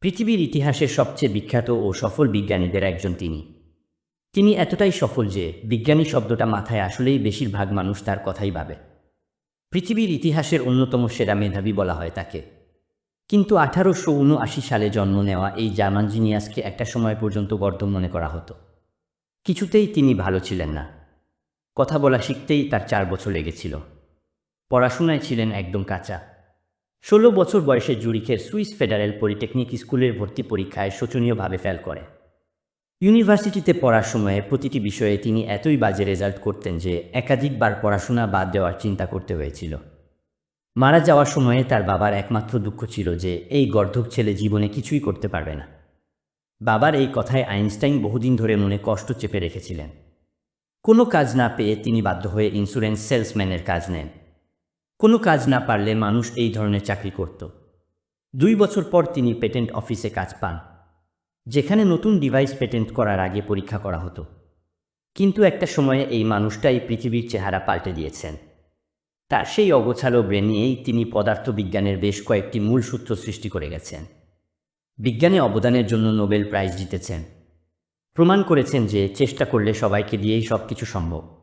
পৃথিবীর ইতিহাসের সবচেয়ে বিখ্যাত ও সফল বিজ্ঞানীদের একজন তিনি। তিনি এতটাই সফল যে বিজ্ঞানী শব্দটা মাথায় আসলেই বেশিরভাগ মানুষ তার কথাই ভাবে। পৃথিবীর ইতিহাসের অন্যতম সেরা মেধাবী বলা হয় তাকে। কিন্তু আঠারোশো উনআশি সালে জন্ম নেওয়া এই জার্মান জিনিয়াসকে একটা সময় পর্যন্ত বর্ধম মনে করা হতো। কিছুতেই তিনি ভালো ছিলেন না। কথা বলা শিখতেই তার চার বছর লেগেছিল। পড়াশোনায় ছিলেন একদম কাঁচা। ষোলো বছর বয়সে জুরিখের সুইস ফেডারেল পলিটেকনিক স্কুলের ভর্তি পরীক্ষায় শোচনীয়ভাবে ফেল করে। ইউনিভার্সিটিতে পড়ার সময়ে প্রতিটি বিষয়ে তিনি এতই বাজে রেজাল্ট করতেন যে একাধিকবার পড়াশোনা বাদ দেওয়ার চিন্তা করতে হয়েছিল। মারা যাওয়ার সময়ে তার বাবার একমাত্র দুঃখ ছিল যে এই গর্ধক ছেলে জীবনে কিছুই করতে পারবে না। বাবার এই কথায় আইনস্টাইন বহুদিন ধরে মনে কষ্ট চেপে রেখেছিলেন। কোনো কাজ না পেয়ে তিনি বাধ্য হয়ে ইন্স্যুরেন্স সেলসম্যানের কাজ নেন। কোনো কাজ না পারলে মানুষ এই ধরনের চাকরি করত। দুই বছর পর তিনি পেটেন্ট অফিসে কাজ পান, যেখানে নতুন ডিভাইস পেটেন্ট করার আগে পরীক্ষা করা হতো। কিন্তু একটা সময়ে এই মানুষটাই পৃথিবীর চেহারা পাল্টে দিয়েছেন। তার সেই অগোছালো ব্রেন নিয়েই তিনি পদার্থবিজ্ঞানের বেশ কয়েকটি মূল সূত্র সৃষ্টি করে গেছেন। বিজ্ঞানে অবদানের জন্য নোবেল প্রাইজ জিতেছেন। প্রমাণ করেছেন যে চেষ্টা করলে সবাইকে দিয়েই সব কিছু সম্ভব।